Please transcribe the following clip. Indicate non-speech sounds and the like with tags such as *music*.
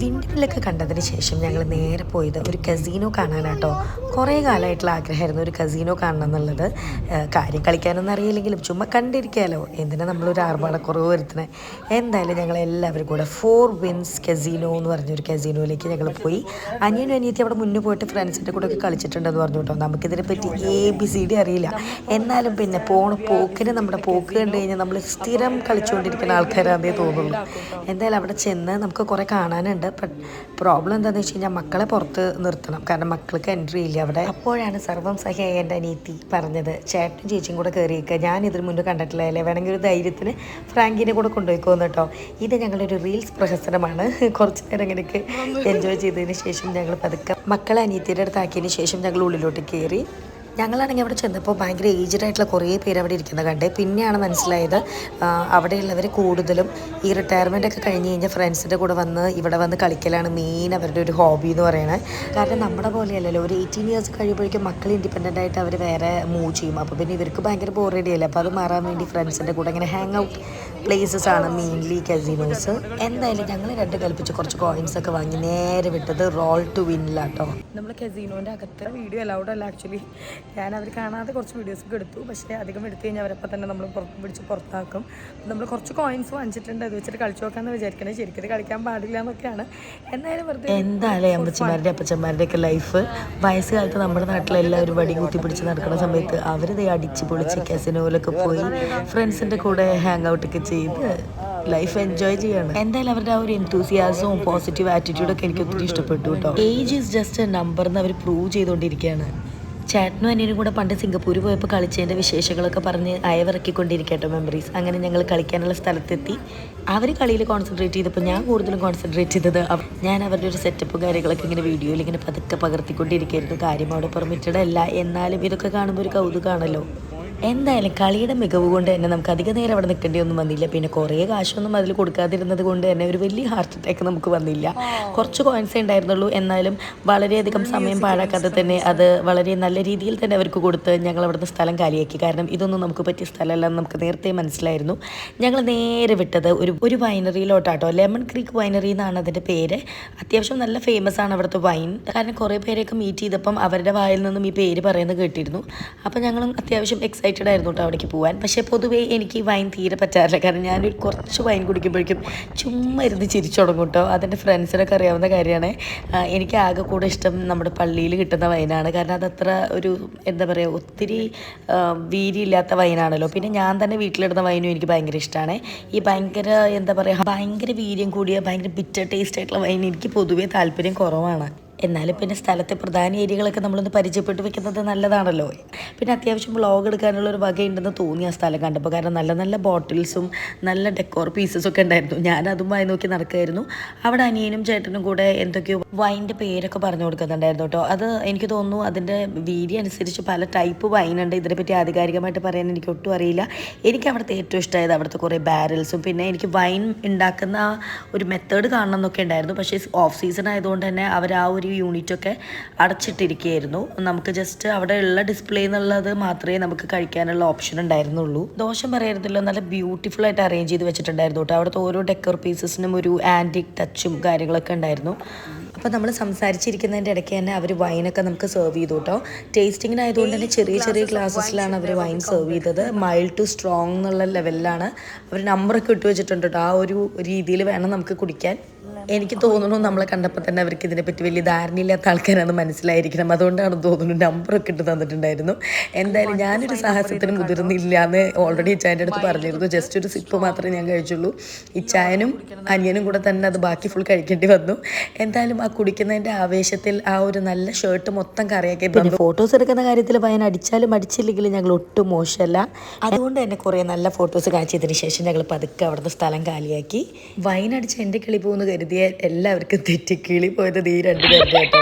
വിൻഡ്മില്ലൊക്കെ കണ്ടതിന് ശേഷം ഞങ്ങൾ നേരെ പോയത് ഒരു കസീനോ കാണാനാട്ടോ. കുറേ കാലമായിട്ടുള്ള ആഗ്രഹമായിരുന്നു ഒരു കസീനോ കാണണം എന്നുള്ളത് കാര്യം കളിക്കാനൊന്നും അറിയില്ലെങ്കിലും ചുമ്മാ കണ്ടിരിക്കാമല്ലോ എന്തിനാ നമ്മളൊരു ആർഭാടക്കുറവ് വരുത്തണേ എന്തായാലും ഞങ്ങൾ എല്ലാവരും കൂടെ ഫോർ വിൻസ് കസീനോ എന്ന് പറഞ്ഞൊരു കസീനോയിലേക്ക് ഞങ്ങൾ പോയി. അനിയനും അനിയത്തി അവിടെ മുന്നേ പോയിട്ട് ഫ്രണ്ട്സിന്റെ കൂടെ ഒക്കെ കളിച്ചിട്ടുണ്ടെന്ന് പറഞ്ഞു കേട്ടോ. നമുക്കിതിനെ പറ്റി എ ബി സി ഡി അറിയില്ല. എന്നാലും പിന്നെ പോണ പോക്കിന് നമ്മുടെ പോക്ക് കണ്ടു കഴിഞ്ഞാൽ നമ്മൾ സ്ഥിരം കളിച്ചുകൊണ്ടിരിക്കുന്ന ആൾക്കാരാണെന്നേ തോന്നുള്ളൂ. എന്തായാലും അവിടെ ചെന്ന് നമുക്ക് കുറേ കാണാനുണ്ട്. പ്രോബ്ലം എന്താണെന്ന് വെച്ച് കഴിഞ്ഞാൽ മക്കളെ പുറത്ത് നിർത്തണം. കാരണം മക്കൾക്ക് എൻട്രി ഇല്ല അവിടെ. അപ്പോഴാണ് സർവം സഹിയായ എന്റെ അനീതി പറഞ്ഞത്. ചേട്ടനും ചേച്ചിയും കൂടെ കയറിയേക്കുക ഞാൻ ഇതിന് മുന്നേ കണ്ടിട്ടില്ല. അല്ലേ? വേണമെങ്കിൽ ഒരു ധൈര്യത്തിന് ഫ്രാങ്കിനെ കൂടെ കൊണ്ടുപോയിക്കോന്ന് കേട്ടോ. ഇത് ഞങ്ങളുടെ ഒരു റീൽസ് പ്രഹസനമാണ് *laughs* കുറച്ച് നേരം ഇങ്ങനെയൊക്കെ എൻജോയ് ചെയ്തതിന് ശേഷം ഞങ്ങൾ പതുക്കെ മക്കളെ അനീതിയുടെ അടുത്താക്കിയതിന് ശേഷം ഞങ്ങൾ ഉള്ളിലോട്ട് കയറി ഞങ്ങളാണെങ്കിൽ അവിടെ ചെന്നപ്പോൾ ഭയങ്കര ഏജ്ഡ് ആയിട്ടുള്ള കുറേ പേര് അവിടെ ഇരിക്കുന്നത് കണ്ടേ. പിന്നെയാണ് മനസ്സിലായത് അവിടെയുള്ളവർ കൂടുതലും ഈ റിട്ടയർമെന്റ് ഒക്കെ കഴിഞ്ഞ് കഴിഞ്ഞാൽ ഫ്രണ്ട്സിന്റെ കൂടെ വന്ന് ഇവിടെ വന്ന് കളിക്കലാണ് മെയിൻ അവരുടെ ഒരു ഹോബി എന്ന് പറയുന്നത് കാരണം നമ്മുടെ പോലെയല്ലല്ലോ ഒരു എയ്റ്റീൻ ഇയേഴ്സ് കഴിയുമ്പോഴേക്കും മക്കൾ ഇൻഡിപെൻഡന്റ് ആയിട്ട് അവർ വേറെ മൂവ് ചെയ്യും. അപ്പോൾ പിന്നെ ഇവർക്ക് ഭയങ്കര ബോറടി അല്ലേ? അപ്പോൾ അത് മാറാൻ വേണ്ടി ഫ്രണ്ട്സിന്റെ കൂടെ ഇങ്ങനെ ഹാങ് ഔട്ട് പ്ലേസസ് ആണ് മെയിൻലി കസിനോസ് എന്തായാലും ഞങ്ങൾ രണ്ട് കൽപ്പിച്ച് കുറച്ച് കോയിൻസ് ഒക്കെ വാങ്ങി നേരെ വിട്ടത് റോൾ ടു വിന്നിലാട്ടോ നമ്മൾ കസിനോന്റെ അകത്ത് വീഡിയോ അലൗഡ് അല്ല ആക്ച്വലി ഞാൻ അവർ കാണാതെ കുറച്ച് വീഡിയോസ് ഒക്കെ എടുത്തു. പക്ഷേ അധികം എടുത്തു കഴിഞ്ഞാൽ അവരപ്പം തന്നെ നമ്മൾ പുറത്ത് പിടിച്ച് പുറത്താക്കും. നമ്മൾ കുറച്ച് കോയിൻസ് വാങ്ങിച്ചിട്ടുണ്ട്. അത് വെച്ചിട്ട് കളിച്ചു നോക്കാമെന്ന് വിചാരിക്കണേ. ശരിക്കും കളിക്കാൻ പാടില്ല എന്നൊക്കെയാണ്. എന്നാലും വെറുതെ എന്തായാലും അമ്മച്ചമാരുടെ അപ്പച്ചന്മാരുടെ ഒക്കെ ലൈഫ് വയസ്സുകാലത്ത് നമ്മുടെ നാട്ടിലെല്ലാവരും വടി കൂട്ടി പിടിച്ച് നടക്കുന്ന സമയത്ത് അവരിത് അടിച്ച് പൊളിച്ച് കസിനോയിലൊക്കെ പോയി ഫ്രണ്ട്സിന്റെ കൂടെ ഹാങ് ഔട്ട് ഒക്കെ ചെയ്ത് ലൈഫ് എൻജോയ് ചെയ്യണം. എന്തായാലും അവരുടെ ആ ഒരു എൻതൂസിയാസവും പോസിറ്റീവ് ആറ്റിറ്റ്യൂഡൊക്കെ എനിക്ക് ഒത്തിരി ഇഷ്ടപ്പെട്ടു കേട്ടോ. Age is just a number എന്ന് അവർ പ്രൂവ് ചെയ്തുകൊണ്ടിരിക്കുകയാണ് ചേട്ടനും അനിയനും കൂടെ പണ്ട് സിംഗപ്പൂർ പോയപ്പോൾ കളിച്ചതിന്റെ വിശേഷങ്ങളൊക്കെ പറഞ്ഞ് അയവിറക്കിക്കൊണ്ടിരിക്കട്ടോ മെമ്മറീസ് അങ്ങനെ ഞങ്ങൾ കളിക്കാനുള്ള സ്ഥലത്തെത്തി. അവർ കളിയിൽ കോൺസെൻട്രേറ്റ് ചെയ്തപ്പോൾ ഞാൻ കൂടുതലും കോൺസെൻട്രേറ്റ് ചെയ്തത് ഞാൻ അവരുടെ ഒരു സെറ്റപ്പും കാര്യങ്ങളൊക്കെ ഇങ്ങനെ വീഡിയോയിൽ ഇങ്ങനെ പതുക്കെ പകർത്തിക്കൊണ്ടിരിക്കുകയായിരുന്നു കാര്യം അവിടെ പെർമിറ്റഡ് അല്ല. എന്നാലും ഇതൊക്കെ കാണുമ്പോൾ ഒരു കൗതുകമാണല്ലോ എന്തായാലും കളിയുടെ മികവ് കൊണ്ട് തന്നെ നമുക്ക് അധിക നേരം അവിടെ നിൽക്കേണ്ടി ഒന്നും വന്നില്ല. പിന്നെ കുറേ കാശൊന്നും അതിൽ കൊടുക്കാതിരുന്നത് കൊണ്ട് തന്നെ ഒരു വലിയ ഹാർട്ട് അറ്റാക്ക് നമുക്ക് വന്നില്ല. കുറച്ച് കോയിൻസ് ഉണ്ടായിരുന്നുള്ളൂ. എന്നാലും വളരെയധികം സമയം പാഴാക്കാതെ തന്നെ അത് വളരെ നല്ല രീതിയിൽ തന്നെ അവർക്ക് കൊടുത്ത് ഞങ്ങൾ അവിടുന്ന് സ്ഥലം കാലിയാക്കി. കാരണം ഇതൊന്നും നമുക്ക് പറ്റിയ സ്ഥലമല്ല എന്ന് നമുക്ക് നേരത്തെ മനസ്സിലായിരുന്നു. ഞങ്ങൾ നേരെ വിട്ടത് ഒരു ഒരു വൈനറിയിലോട്ടാട്ടോ ലെമൺ ക്രീക്ക് വൈനറി എന്നാണ് അതിന്റെ പേര്. അത്യാവശ്യം നല്ല ഫേമസ് ആണ് അവിടുത്തെ വൈൻ കാരണം കുറേ പേരെയൊക്കെ മീറ്റ് ചെയ്തപ്പം അവരുടെ വായിൽ നിന്നും ഈ പേര് പറയുന്നത് കേട്ടിരുന്നു. അപ്പം ഞങ്ങളും അത്യാവശ്യം എക്സൈറ്റഡ് ആയിരുന്നു കേട്ടോ അവിടേക്ക് പോകാൻ പക്ഷേ പൊതുവേ എനിക്ക് വൈൻ തീരെ പറ്റാറില്ല. കാരണം ഞാൻ കുറച്ച് വൈൻ കുടിക്കുമ്പോഴേക്കും ചുമ്മാ ഇരുന്ന് ചിരിച്ചു തുടങ്ങും കേട്ടോ അതെന്റെ ഫ്രണ്ട്സിനൊക്കെ അറിയാവുന്ന കാര്യമാണ്. എനിക്ക് ആകെ കൂടെ ഇഷ്ടം നമ്മുടെ പള്ളിയിൽ കിട്ടുന്ന വൈനാണ്. കാരണം അതത്ര ഒരു എന്താ പറയുക ഒത്തിരി വീരിയില്ലാത്ത വൈനാണല്ലോ. പിന്നെ ഞാൻ തന്നെ വീട്ടിലിടുന്ന വൈനും എനിക്ക് ഭയങ്കര ഇഷ്ടമാണ് ഈ ഭയങ്കര എന്താ പറയുക ഭയങ്കര വീര്യം കൂടിയ ഭയങ്കര ബിറ്റർ ടേസ്റ്റ് ആയിട്ടുള്ള വൈൻ എനിക്ക് പൊതുവേ താല്പര്യം കുറവാണ്. എന്നാലും പിന്നെ സ്ഥലത്തെ പ്രധാന ഏരിയകളൊക്കെ നമ്മളൊന്ന് പരിചയപ്പെട്ട് വെക്കുന്നത് നല്ലതാണല്ലോ. പിന്നെ അത്യാവശ്യം ബ്ലോഗ് എടുക്കാനുള്ള ഒരു വകയുണ്ടെന്ന് തോന്നി ആ സ്ഥലം കണ്ടപ്പോൾ. കാരണം നല്ല നല്ല ബോട്ടിൽസും നല്ല ഡെക്കോർ പീസസും ഒക്കെ ഉണ്ടായിരുന്നു. ഞാൻ അതും വായി നോക്കി നടക്കുമായിരുന്നു അവിടെ അനിയനും ചേട്ടനും കൂടെ എന്തൊക്കെയോ വൈന്റെ പേരൊക്കെ പറഞ്ഞു കൊടുക്കുന്നുണ്ടായിരുന്നു കേട്ടോ. അത് എനിക്ക് തോന്നുന്നു അതിന്റെ വീതി അനുസരിച്ച് പല ടൈപ്പ് വൈൻ ഉണ്ട്. ഇതിനെപ്പറ്റി ആധികാരികമായിട്ട് പറയാൻ എനിക്ക് ഒട്ടും അറിയില്ല. എനിക്ക് അവിടുത്തെ ഏറ്റവും ഇഷ്ടമായത് അവിടുത്തെ കുറേ ബാരൽസും പിന്നെ എനിക്ക് വൈൻ ഉണ്ടാക്കുന്ന ഒരു മെത്തേഡ് കാണണം എന്നൊക്കെ ഉണ്ടായിരുന്നു. പക്ഷേ ഓഫ് സീസൺ ആയതുകൊണ്ട് തന്നെ അവർ ആ ഒരു യൂണിറ്റ് ഒക്കെ അടച്ചിട്ടിരിക്കുകയായിരുന്നു. നമുക്ക് ജസ്റ്റ് അവിടെ ഉള്ള ഡിസ്പ്ലേ എന്നുള്ളത് മാത്രമേ നമുക്ക് കഴിക്കാനുള്ള ഓപ്ഷൻ ഉണ്ടായിരുന്നുള്ളൂ. ദോഷം പറയരുതല്ലോ നല്ല ബ്യൂട്ടിഫുൾ ആയിട്ട് അറേഞ്ച് ചെയ്ത് വെച്ചിട്ടുണ്ടായിരുന്നു കേട്ടോ. അവിടുത്തെ ഓരോ ഡെക്കർ പീസസിനും ഒരു ആന്റിക് ടച്ചും കാര്യങ്ങളൊക്കെ ഉണ്ടായിരുന്നു. അപ്പോൾ നമ്മൾ സംസാരിച്ചിരിക്കുന്നതിന്റെ ഇടയ്ക്ക് തന്നെ അവർ വൈനൊക്കെ നമുക്ക് സെർവ് ചെയ്തു കേട്ടോ. ടേസ്റ്റിങ്ങിനായതുകൊണ്ട് തന്നെ ചെറിയ ചെറിയ ഗ്ലാസ്സസിലാണ് അവർ വൈൻ സെർവ് ചെയ്തത്. മൈൽഡ് ടു സ്ട്രോങ് എന്നുള്ള ലെവലിലാണ് അവർ നമ്പറൊക്കെ ഇട്ട് വെച്ചിട്ടുണ്ട് കേട്ടോ. ആ ഒരു രീതിയിൽ വേണം നമുക്ക് കുടിക്കാൻ. എനിക്ക് തോന്നുന്നു നമ്മളെ കണ്ടപ്പോൾ തന്നെ അവർക്ക് ഇതിനെപ്പറ്റി വലിയ ധാരണയില്ലാത്ത ആൾക്കാരാണ് മനസ്സിലായിരിക്കണം. അതുകൊണ്ടാണ് തോന്നുന്നു നമ്പറൊക്കെ ഇട്ട് തന്നിട്ടുണ്ടായിരുന്നു. എന്തായാലും ഞാനൊരു സാഹസത്തിന് മുതിർന്നില്ല എന്ന് ഓൾറെഡി ഇച്ചായന്റെ അടുത്ത് പറഞ്ഞിരുന്നു. ജസ്റ്റ് ഒരു സിപ്പ് മാത്രമേ ഞാൻ കഴിച്ചുള്ളൂ. ഇച്ചായനും അനിയനും കൂടെ തന്നെ അത് ബാക്കി ഫുൾ കഴിക്കേണ്ടി വന്നു. എന്തായാലും ആ കുടിക്കുന്നതിന്റെ ആവേശത്തിൽ ആ ഒരു നല്ല ഷർട്ട് മൊത്തം കറിയാക്കി പിന്നെ ഫോട്ടോസ് എടുക്കുന്ന കാര്യത്തിൽ വയൻ അടിച്ചാലും അടിച്ചില്ലെങ്കിലും ഞങ്ങൾ ഒട്ടും മോശമല്ല. അതുകൊണ്ട് തന്നെ കുറേ നല്ല ഫോട്ടോസ് കാച്ചിയതിന് ശേഷം ഞങ്ങൾ പതുക്കെ അവിടുത്തെ സ്ഥലം കാലിയാക്കി. വൈൻ അടിച്ച എന്റെ കിളി പോകുന്നു കരുതിയ എല്ലാവർക്കും തെറ്റിക്കിളി പോയത് ഈ രണ്ട് പേരുടെ കേട്ടോ